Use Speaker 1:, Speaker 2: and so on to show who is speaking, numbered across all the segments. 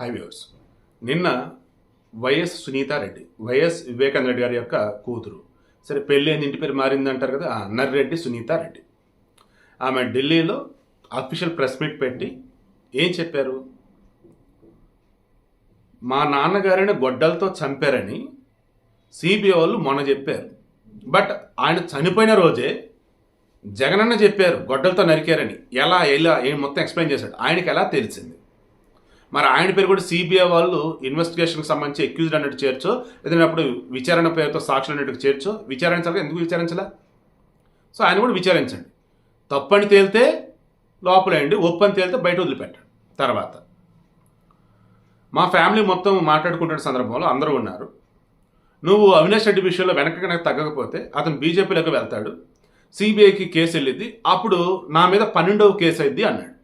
Speaker 1: High viewers నిన్న YS Sunitha Reddy YS Vivekananda Reddy గారి యొక్క కూతురు సరే పెళ్ళి అని ఇంటి పేరు మారింది అంటారు కదా నర్రెడ్డి సునీతారెడ్డి ఆమె ఢిల్లీలో అఫీషియల్ ప్రెస్ మీట్ పెట్టి ఏం చెప్పారు? మా నాన్నగారిని గొడ్డలతో చంపారని సిబిఐ వాళ్ళు మొన్న చెప్పారు. బట్ ఆయన చనిపోయిన రోజే జగనన్న చెప్పారు గొడ్డలతో నరికారని. ఎలా ఎలా ఏం మొత్తం ఎక్స్ప్లెయిన్ చేశాడు. ఆయనకి ఎలా తెలిసింది? మరి ఆయన పేరు కూడా సిబిఐ వాళ్ళు ఇన్వెస్టిగేషన్కి సంబంధించి అక్యూజ్డ్ అన్నట్టు చేర్చో లేదంటే అప్పుడు విచారణ పేరుతో సాక్షులు అన్నట్టు చేర్చో విచారించాలి? ఎందుకు విచారించలే? సో ఆయన కూడా విచారించండి. తప్పని తేలితే లోపలేయండి ఒప్పని తేలితే బయట వదిలిపెట్టండి. తర్వాత మా ఫ్యామిలీ మొత్తం మాట్లాడుకుంటున్న సందర్భంలో అందరూ ఉన్నారు. నువ్వు అవినాష్ రెడ్డి విషయంలో వెనక కనుక తగ్గకపోతే అతను బీజేపీలోకి వెళ్తాడు. సిబిఐకి కేసు వెళ్ళిద్ది. అప్పుడు నా మీద పన్నెండవ కేసు అయింది అన్నాడు.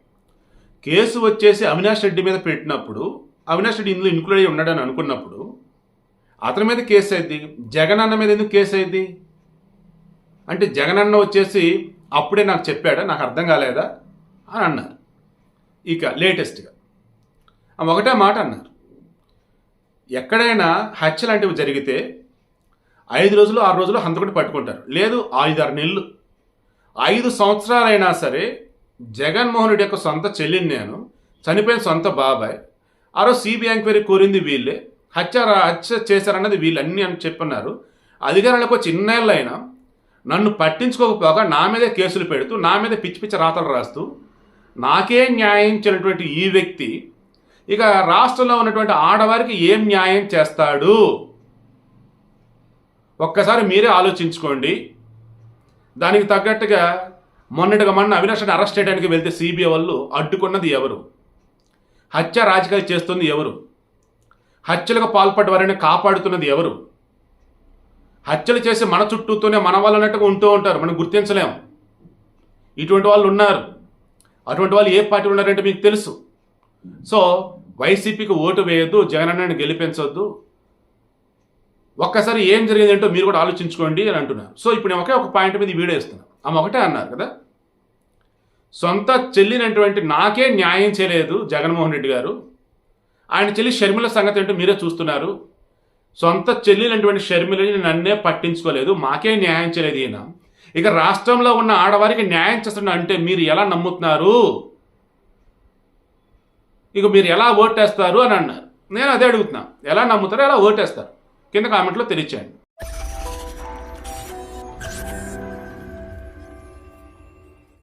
Speaker 1: కేసు వచ్చేసి అవినాష్ రెడ్డి మీద పెట్టినప్పుడు అవినాష్ రెడ్డి ఇందులో ఇన్క్లూడ్ అయ్యి ఉన్నాడని అనుకున్నప్పుడు అతని మీద కేసు అయింది. జగన్ అన్న మీద ఎందుకు కేసు అయింది? అంటే జగన్ అన్న వచ్చేసి అప్పుడే నాకు చెప్పాడా నాకు అర్థం కాలేదా అని అన్నారు. ఇక లేటెస్ట్గా ఒకటే మాట అన్నారు. ఎక్కడైనా హత్య లాంటివి జరిగితే ఐదు రోజులు ఆరు రోజులు హంతకుడు పట్టుకుంటారు. లేదు ఐదారు నెలలు. ఐదు సంవత్సరాలైనా సరే జగన్మోహన్ రెడ్డి యొక్క సొంత చెల్లిని నేను చనిపోయిన సొంత బాబాయ్. ఆ రోజు సిబిఐ ఎంక్వైరీ కోరింది వీళ్ళే. హత్య హత్య చేశారన్నది వీళ్ళన్నీ అని చెప్పున్నారు. అధికారులకు చిన్నేళ్ళైనా నన్ను పట్టించుకోకపోగా నా మీదే కేసులు పెడుతూ నా మీద పిచ్చి పిచ్చి రాతలు రాస్తూ నాకే న్యాయం చేయనటువంటి ఈ వ్యక్తి ఇక రాష్ట్రంలో ఉన్నటువంటి ఆడవారికి ఏం న్యాయం చేస్తాడు? ఒక్కసారి మీరే ఆలోచించుకోండి. దానికి తగ్గట్టుగా మొన్నటిగా మొన్న అవినాష్ని అరెస్ట్ చేయడానికి వెళ్తే సిబిఐ వాళ్ళు అడ్డుకున్నది ఎవరు? హత్య రాజకీయాలు చేస్తుంది ఎవరు? హత్యలకు పాల్పడ్డ వారిని కాపాడుతున్నది ఎవరు? హత్యలు చేసి మన చుట్టూతోనే మన వాళ్ళు అన్నట్టుగా ఉంటూ ఉంటారు మనం గుర్తించలేము ఇటువంటి వాళ్ళు ఉన్నారు. అటువంటి వాళ్ళు ఏ పార్టీ ఉన్నారంటే మీకు తెలుసు. సో వైసీపీకి ఓటు వేయొద్దు జగనన్నని గెలిపించొద్దు ఒక్కసారి ఏం జరిగిందంటో మీరు కూడా ఆలోచించుకోండి అని అంటున్నారు. సో ఇప్పుడు నేను ఒకే ఒక పాయింట్ మీద వీడియో ఇస్తున్నాను ఆమె ఒకటే అన్నారు కదా సొంత చెల్లినటువంటి నాకే న్యాయం చేయలేదు జగన్మోహన్ రెడ్డి గారు. ఆయన చెల్లి షర్మిల సంగతి ఏంటో మీరే చూస్తున్నారు. సొంత చెల్లినటువంటి షర్మిలని నన్నే పట్టించుకోలేదు మాకే న్యాయం చేయలేదు ఈయన. ఇక రాష్ట్రంలో ఉన్న ఆడవారికి న్యాయం చేస్తున్నా అంటే మీరు ఎలా నమ్ముతున్నారు? ఇక మీరు ఎలా ఓటేస్తారు అని అన్నారు. నేను అదే అడుగుతున్నా. ఎలా నమ్ముతారో ఎలా ఓటేస్తారు. కింద కామెంట్లో తెలియచేయండి.